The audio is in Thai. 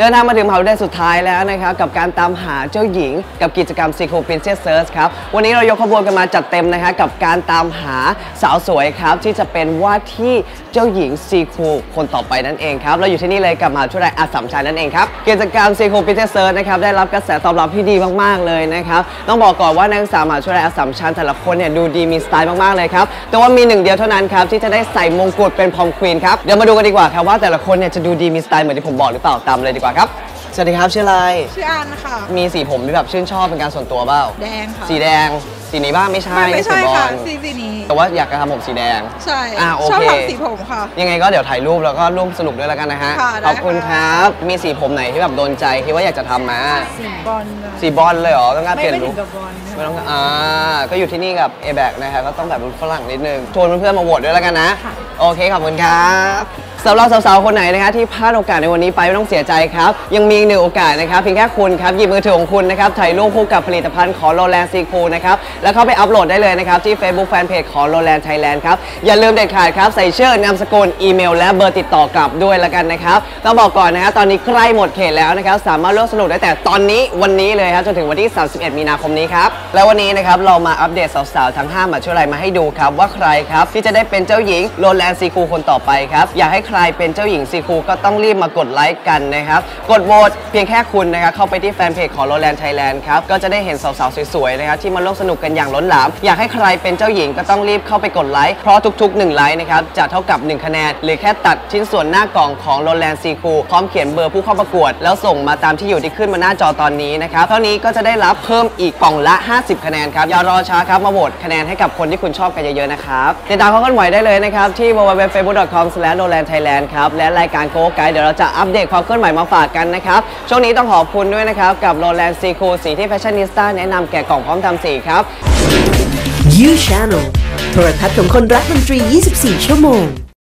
เดินทางมาถึงมหาวิทยาลัยสุดท้ายแล้วนะครับกับการตามหาเจ้าหญิง กับกิจกรรม Secret Princess Search ครับ วันนี้เรายกขบวนกันมาจัดเต็มนะฮะกับการตามหาสาวสวยครับ ที่จะเป็นว่าที่เจ้าหญิงซีคูคนต่อไปนั่นเองครับ เราอยู่ที่นี่เลยกับมหาวิทยาลัยอัสสัมชัญนั่นเองครับ กิจกรรม Secret Princess Search นะครับได้รับกระแสตอบรับที่ดีมากๆเลยนะครับต้องบอกก่อนว่านักศึกษามหาวิทยาลัยอัสสัมชัญแต่ละคนเนี่ยดูดีมีสไตล์มากๆเลยครับแต่ว่ามีหนึ่งเดียวเท่านั้นครับที่จะได้ใส่มงกุฎเป็นพอมควีนครับเดี๋ยวมาดูกันดีกว่าครับว่าแต่ละคนเนี่ยจะดูดีมีสไตล์เหมือนที่ผมบอกหรือเปล่าตามเลยดีกว่าครับ สวัสดีครับชื่ออะไร ชื่ออันค่ะ มีสีผมที่แบบชื่นชอบเป็นการส่วนตัวเปล่า แดงค่ะ สีแดง สีนี้บ้างไม่ใช่ไม่ไม่ใช่สีบอค่ะลสีสีนี้ แต่ว่าอยากจะทำผมสีแดง ใช่อ่าโอเคชอบทำสีผมค่ะ ยังไงก็เดี๋ยวถ่ายรูปแล้วก็ร่วมสนุกด้วยแล้วกันนะฮะค่ะได้ขอบคุณคค่ะรับ มีสีผมไหนที่แบบโดนใจคิดว่าอยากจะทำมาสีบอลสีบอลเลยเหรอ ต้องการเปไม่ลี่ยนไม่ลุถึคงกับบอลไม่ต้องอ่า ก็อยู่ที่นี่กับ a b a c นะครับก็ต้องแบบรุ่นฝรั่งนิดนึง ชวนเพื่อนๆมาโหวตด้วยแล้วกันนะ โอเคขอบคุณครับ สำหรับสาวๆ คนไหนนะคะที่พลาดโอกาสในวันนี้ไปไม่ต้องเสียใจครับ ยังมีอีกหนึ่งโอกาสนะครับเพียงแค่คุณครับหยิบมือถือของคุณนะครับถ่ายรูปคู่กับผลิตภัณฑ์ของโรแลนซีคูนะครับแล้วเข้าไปอัปโหลดได้เลยนะครับที่ Facebook Fanpage ของโรแลนไทยแลนด์ครับอย่าลืมเด็ดขาดครับใส่ชื่อนามสกุลอีเมล และเบอร์ติดต่อกลับด้วยแล้วกันนะครับต้องบอกก่อนนะฮะตอนนี้ใกล้หมดเขตแล้วนะครับสามารถร่วมสนุกได้แต่ตอนนี้วันนี้เลยครับจนถึงวันที่ 31 มีนาคมนี้ครับแล้ววันนี้นะครับเรามาอัปเดตสาวๆทั้ง5มาช่วยอะไรมาให้ดูครับว่าใครครับที่จะได้เป็นเจ้าหญิงโรแลนซีคูคนต่อไปครับอยากให้ใครเป็นเจ้าหญิงซีคูก็ต้องรีบมากดไลค์กันนะครับ กดโหวตเพียงแค่คุณนะครับเข้าไปที่แฟนเพจของโรแลนด์ไทยแลนด์ครับก็จะได้เห็นสาวๆสวยๆนะครับที่มาร่วมสนุกกันอย่างล้นหลาม อยากให้ใครเป็นเจ้าหญิงก็ต้องรีบเข้าไปกดไลค์เพราะทุก ๆ 1 ไลค์นะครับจะเท่ากับ 1 คะแนน หรือแค่ตัดชิ้นส่วนหน้ากล่องของโรแลนด์ซีคูพร้อมเขียนเบอร์ผู้เข้าประกวด แล้วส่งมาตามที่อยู่ที่ขึ้นมาหน้าจอตอนนี้นะครับเท่านี้ก็จะได้รับเพิ่มอีกกล่องละ 50 คะแนนครับอย่ารอช้าครับมาโหวตคะแนนให้กับคนที่คุณชอบกันเยอะๆนะครับติดตามความเคลื่อนไหวได้เลยนะครับที่ Thailand ครับ และรายการโค้กไกด์เดี๋ยวเราจะอัปเดตความเคลื่อนไหวมาฝากกันนะครับ ช่วงนี้ต้องขอบคุณด้วยนะครับ กับโรแลนด์ซีคูสีที่แฟชั่นนิสต้าแนะนำแก่กล่องพร้อมทำสีครับ You Channel โทรทัศน์ของคนรักดนตรี 24 ชั่วโมง